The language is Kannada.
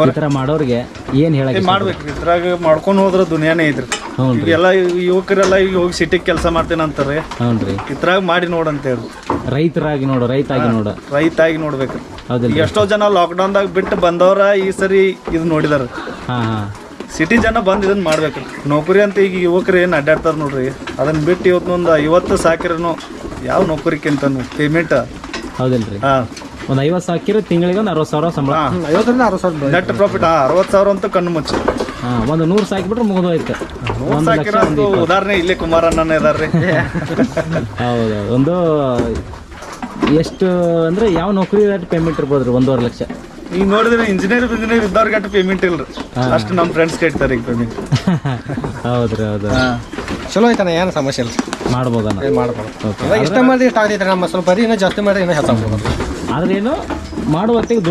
ಈ ಥರ ಮಾಡೋರಿಗೆ ಏನು ಹೇಳಕ್ಕೆ ಮಾಡ್ಬೇಕ್ರಿ ಇದ್ರಾಗ ಮಾಡ್ಕೊಂಡು ಹೋದ್ರ ದುನಿಯಾನೇ ಐತ್ರಿ ಎಲ್ಲ ಯುವಕರೆಲ್ಲ ಈಗ ಹೋಗಿ ಸಿಟಿಗೆ ಕೆಲಸ ಮಾಡ್ತೇನೆ ಅಂತಾರೆ. ಹ್ಞೂ ರೀ ಇದ್ರಾಗ ಮಾಡಿ ನೋಡಂತ ಹೇಳಿ ರೈತರಾಗಿ ನೋಡು ರೈತಾಗಿ ನೋಡು. ರೈತಾಗಿ ನೋಡ್ಬೇಕು. ಹೌದಿಲ್ಲ ಎಷ್ಟೋ ಜನ ಲಾಕ್ಡೌನ್ದಾಗ ಬಿಟ್ಟು ಬಂದವ್ರ ಈ ಸರಿ ಇದು ನೋಡಿದಾರ. ಹಾಂ ಹಾಂ. ಸಿಟಿ ಜನ ಬಂದು ಇದನ್ನ ಮಾಡ್ಬೇಕ್ರಿ ನೌಕರಿ ಅಂತ ಈಗ ಯುವಕರು ಏನು ಅಡ್ಡಾಡ್ತಾರ ನೋಡ್ರಿ. ಅದನ್ನ ಬಿಟ್ಟು ಇವತ್ತೊಂದು ಐವತ್ತು ಸಾಕಿರನು ಯಾವ ನೌಕರಿಕ್ಕಿಂತನು ಪೇಮೆಂಟ್ ಹೌದಿಲ್ರಿ. ಹಾಂ. ಒಂದು ಐವತ್ತು ಸಾವಿರ ತಿಂಗಳಿಗೆ ಒಂದು ಅರವತ್ತು ಸಾವಿರ ಸಂಬಳ. ಐವತ್ತರಿಂದ ಅರವತ್ತು ಸಾವಿರ ನೆಟ್ ಪ್ರಾಫಿಟ್ ಅರವತ್ ಅರವತ್ತು ಸಾವಿರ ಅಂತ ಕಣ್ಣು ಮುಚ್ಚಿ. ಹಾಂ ಒಂದು ನೂರು ಸಾಕಿಬಿಟ್ರೆ ಮುಗಿದೋಯ್ತು ಒಂದು ಒಂದು ಅಂತೂ ಉದಾಹರಣೆ ಇಲ್ಲೇ ಕುಮಾರಣ್ಣನ ಇದಾರ್ರಿ. ಹೌದು ಒಂದು ಎಷ್ಟು ಅಂದ್ರೆ ಯಾವ ನೌಕರಿ ಪೇಮೆಂಟ್ ಇರ್ಬೋದು ರೀ ಒಂದೂವರೆ ಲಕ್ಷ. ಈಗ ನೋಡಿದ್ರೆ ಇಂಜಿನಿಯರ್ ಇಂಜಿನಿಯರ್ ಇದ್ದವ್ರಿಗೆ ಅಷ್ಟು ಪೇಮೆಂಟ್ ಇಲ್ರಿ. ಅಷ್ಟು ನಮ್ಮ ಫ್ರೆಂಡ್ಸ್ ಕೇಳ್ತಾರೆ ಈಗ ಪೇಮೆಂಟ್ ಹೌದ್ರಿ ರೀ ಹೌದು ಚಲೋ ಐತನ ಏನು ಸಮಸ್ಯೆ ಇಲ್ಲ. ಮಾಡ್ಬೋದಣ್ಣ. ಮಾಡ್ಬೋದು. ಇಷ್ಟ ಮಾಡಿದ್ರೆ ಇಷ್ಟ ಆಗೈತೆ ನಮ್ಮ ಸ್ವಲ್ಪ ಬರೀ ಇನ್ನೂ ಜಾಸ್ತಿ ಮಾಡಿದ್ರೆ ಇನ್ನೂ ಹೆಚ್ಚಾಗ್ಬೋದು. ಆದ್ರೆ ಏನು ಮಾಡುವ ಹೊತ್ತಿಗೆ